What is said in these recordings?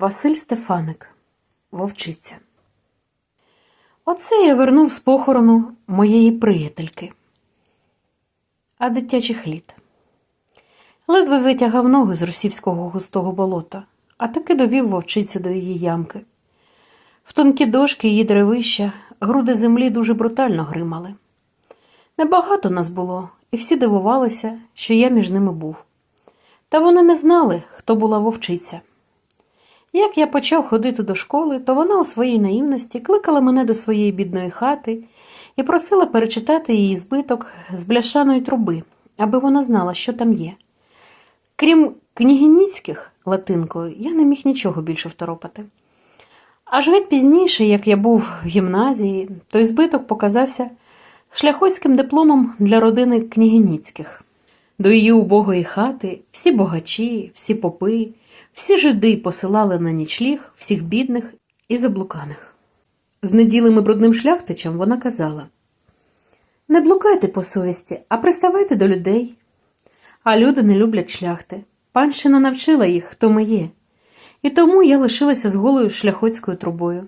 Василь Стефаник, вовчиця. Оце я вернув з похорону моєї приятельки. А дитячих літ. Ледве витягав ноги з російського густого болота, а таки довів вовчицю до її ямки. В тонкі дошки її деревища груди землі дуже брутально гримали. Небагато нас було, і всі дивувалися, що я між ними був. Та вони не знали, хто була вовчиця. Як я почав ходити до школи, то вона у своїй наївності кликала мене до своєї бідної хати і просила перечитати її збиток з бляшаної труби, аби вона знала, що там є. Крім княгиніцьких латинкою, я не міг нічого більше второпати. Аж геть пізніше, як я був в гімназії, той збиток показався шляхойським дипломом для родини княгиніцьких. До її убогої хати всі богачі, всі попи, всі жиди посилали на нічліг всіх бідних і заблуканих. З неділим і брудним шляхтичем вона казала Не блукайте по совісті, а приставайте до людей. А люди не люблять шляхти. Панщина навчила їх, хто ми є. І тому я лишилася з голою шляхоцькою трубою.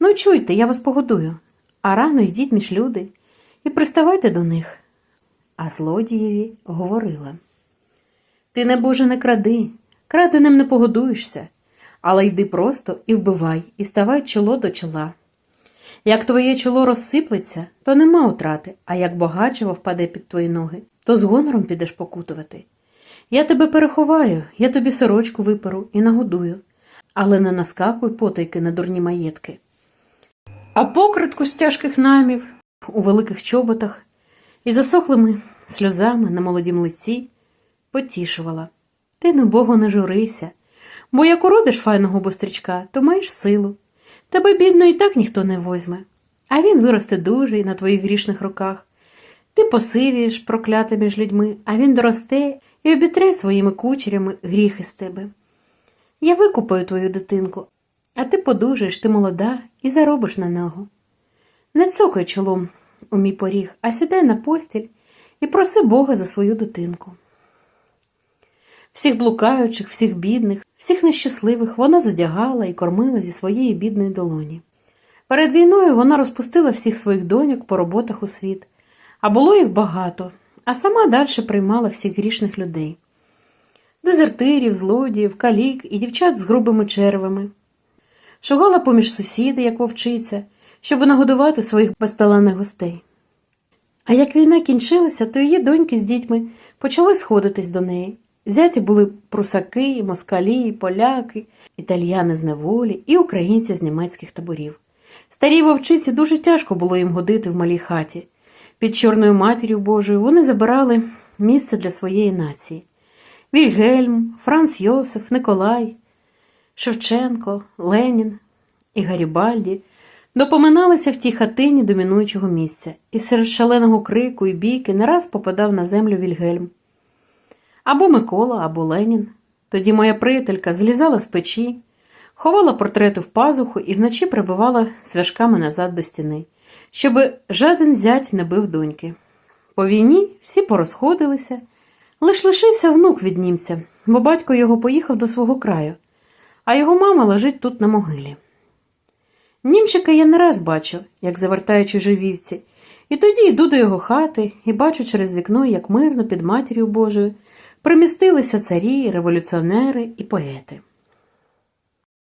Ну, чуйте, я вас погодую, а рано йдіть між люди і приставайте до них. А злодієві говорила Ти, небоже, не кради, краденим не погодуєшся, але йди просто і вбивай, і ставай чоло до чола. Як твоє чоло розсиплеться, то нема утрати, а як богачево впаде під твої ноги, то з гонором підеш покутувати. Я тебе переховаю, я тобі сорочку виперу і нагодую, але не наскакуй потайки на дурні маєтки. А покритку з тяжких намів у великих чоботах і засохлими сльозами на молодім лиці потішувала. Ти на Богу не журися, бо як уродиш файного бострічка, то маєш силу. Тебе, бідно, і так ніхто не возьме, а він виросте дужий на твоїх грішних руках. Ти посивієш, проклятий між людьми, а він доросте і обітре своїми кучерями гріхи з тебе. Я викупаю твою дитинку, а ти подужаєш, ти молода, і заробиш на нього. Не цокай чолом у мій поріг, а сідай на постіль і проси Бога за свою дитинку. Всіх блукаючих, всіх бідних, всіх нещасливих вона задягала і кормила зі своєї бідної долоні. Перед війною вона розпустила всіх своїх доньок по роботах у світ, а було їх багато, а сама далі приймала всіх грішних людей дезертирів, злодіїв, калік і дівчат з грубими червами. Шугала поміж сусіди, як вовчиця, щоб нагодувати своїх безталанних гостей. А як війна кінчилася, то її доньки з дітьми почали сходитись до неї. Зяті були прусаки, москалі, поляки, італіяни з неволі і українці з німецьких таборів. Старій вовчиці дуже тяжко було їм годити в малій хаті. Під Чорною матір'ю Божою вони забирали місце для своєї нації. Вільгельм, Франц Йосиф, Николай, Шевченко, Ленін і Гарібальді допоминалися в тій хатині домінуючого місця, і серед шаленого крику і бійки не раз попадав на землю Вільгельм. Або Микола, або Ленін. Тоді моя приятелька злізала з печі, ховала портрети в пазуху і вночі прибивала свяжками назад до стіни, щоб жаден зять не бив доньки. По війні всі порозходилися, лиш лишився внук від німця, бо батько його поїхав до свого краю, а його мама лежить тут на могилі. Німчика я не раз бачив, як завертає чужі вівці, і тоді йду до його хати і бачу через вікно, як мирно під матір'ю Божою примістилися царі, революціонери і поети.